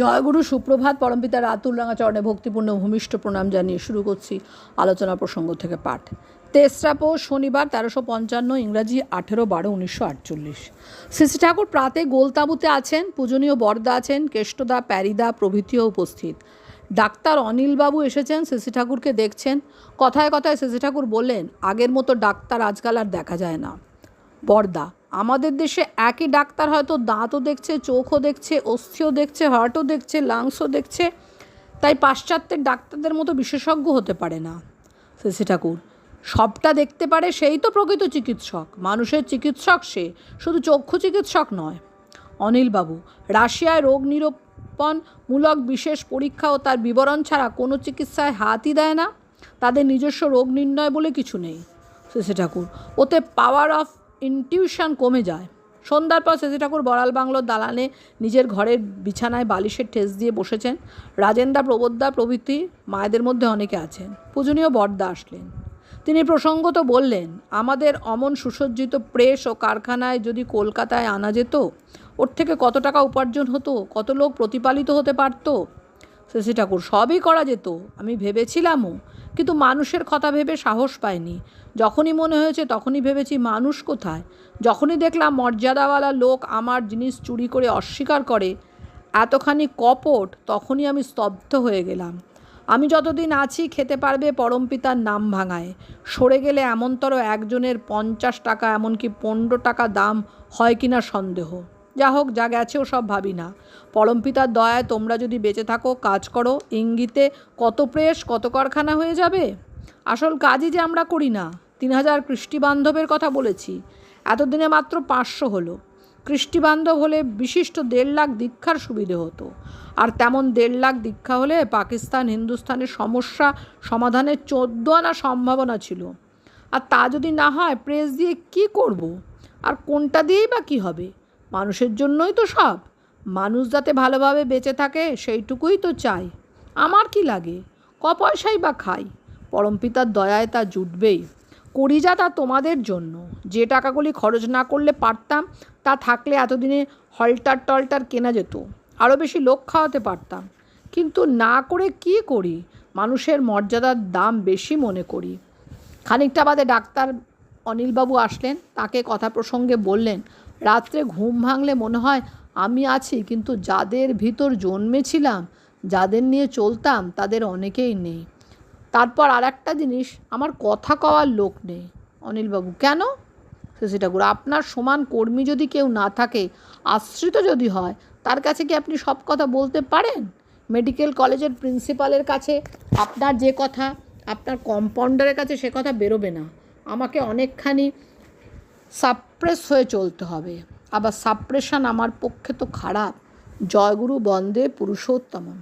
জয়গুরু সুপ্রভাত, পরমপিতা রাতুল রাঙা চরণে ভক্তিপূর্ণ ভূমিষ্ঠ প্রণাম জানিয়ে শুরু করছি আলোচনা প্রসঙ্গ থেকে পাঠ। তেসরা শনিবার তেরোশো পঞ্চান্ন ইংরাজি আঠেরো বারো উনিশশো আটচল্লিশ। শ্রী ঠাকুর প্রাতে গোলতাবুতে আছেন, পূজনীয় বরদা আছেন, কেষ্টদা, প্যারিদা প্রভৃতিও উপস্থিত। ডাক্তার অনিলবাবু এসেছেন, শ্রী ঠাকুরকে দেখছেন। কথায় কথায় শ্রী ঠাকুর বললেন, আগের মতো ডাক্তার আজকাল আর দেখা যায় না। বর্দা আমাদের দেশে একই ডাক্তার হয়তো দাঁতও দেখছে, চোখও দেখছে, অস্থিও দেখছে, হার্টও দেখছে, লাংসও দেখছে। তাই পাশ্চাত্যের ডাক্তারদের মতো বিশেষজ্ঞ হতে পারে না। শশী ঠাকুর, সবটা দেখতে পারে সেই তো প্রকৃত চিকিৎসক। মানুষের চিকিৎসক সে, শুধু চক্ষু চিকিৎসক নয়। অনিলবাবু, রাশিয়ায় রোগ নিরূপণমূলক বিশেষ পরীক্ষা ও তার বিবরণ ছাড়া কোনো চিকিৎসায় হাতই দেয় না। তাদের নিজস্ব রোগ নির্ণয় বলে কিছু নেই। শশী ঠাকুর, ওতে পাওয়ার অফ ইনটিউশন কমে যায়। সন্ধ্যার পর শশী ঠাকুর বড়াল বাংলোর দালানে নিজের ঘরের বিছানায় বালিশের ঠেস দিয়ে বসেছেন। রাজেন্দা প্রবোদ্দা প্রভৃতি মায়েদের মধ্যে অনেকে আছেন। পূজনীয় বর্দা আসলেন। তিনি প্রসঙ্গত বললেন, আমাদের অমন সুসজ্জিত প্রেস ও কারখানায় যদি কলকাতায় আনা যেত, ওর থেকে কত টাকা উপার্জন হতো, কত লোক প্রতিপালিত হতে পারতো? শশী ঠাকুর, সবই করা যেত। আমি ভেবেছিলামও কিন্তু মানুষের কথা ভেবে সাহস পাইনি। যখনই মনে হয়েছে তখনই ভেবেছি, মানুষ কোথায়? যখনই দেখলাম মর্যাদাওয়ালা লোক আমার জিনিস চুরি করে অস্বীকার করে, এতখানি কপট, তখনই আমি স্তব্ধ হয়ে গেলাম। আমি যতদিন আছি, খেতে পারবে পরমপিতার নাম ভাঙায়। সরে গেলে এমনতর একজনের পঞ্চাশ টাকা, এমনকি পনেরো টাকা দাম হয় কিনা সন্দেহ। যা হোক যা গেছেও সব ভাবি না। পরমপিতার দয়ায় তোমরা যদি বেঁচে থাকো, কাজ করো, ইঙ্গিতে কত প্রেস, কত কারখানা হয়ে যাবে? আসল কাজই যে আমরা করি না, তিন হাজার কৃষ্টি বান্ধবের কথা বলেছি। এতদিনে মাত্র পাঁচশো হলো। কৃষ্টি বান্ধব হলে বিশিষ্ট দেড় লাখ দীক্ষার সুবিধে হতো। আর তেমন দেড় লাখ দীক্ষা হলে পাকিস্তান, হিন্দুস্তানের সমস্যা সমাধানের চোদ্দ আনা সম্ভাবনা ছিল। আর তা যদি না হয়, প্রেস দিয়ে কি করব। আর কোনটা দিয়েই বা কী হবে? মানুষের জন্যই তো সব। মানুষ যাতে ভালোভাবে বেঁচে থাকে, সেইটুকুই তো চাই। আমার কি লাগে? ক পয়সাই বা খাই? পরমপিতার দয়ায় তা জুটবেই। করি যা তা তোমাদের জন্য। যে টাকাগুলি খরচ না করলে পারতাম, তা থাকলে এতদিনে হলটার টল্টার কেনা যেত। আরও বেশি লোক খাওয়াতে পারতাম। কিন্তু না করে কি করি? মানুষের মর্যাদার দাম বেশি মনে করি। খানিকটা বাদে ডাক্তার অনিলবাবু আসলেন, তাকে কথা প্রসঙ্গে বললেন রাত্রে ঘুম ভাঙলে মনে হয় আমি আছি, কিন্তু যাদের ভিতর জন্মেছিলাম, যাদের নিয়ে চলতাম, তাদের অনেকেই নেই। তারপর আর একটা জিনিস, আমার কথা কওয়ার লোক নেই। অনিলবাবু, কেন? শশী ঠাকুর, আপনার সমান কর্মী যদি কেউ না থাকে, আশ্রিত যদি হয়, তার কাছে কি আপনি সব কথা বলতে পারেন? মেডিকেল কলেজের প্রিন্সিপালের কাছে আপনার যে কথা, আপনার কম্পাউন্ডারের কাছে সে কথা বেরোবে না। আমাকে অনেকখানি সাপ্রেস হয়ে চলতে হবে। আবার সাপ্রেশন আমার পক্ষে তো খারাপ। জয়গুরু বন্দে পুরুষোত্তমম।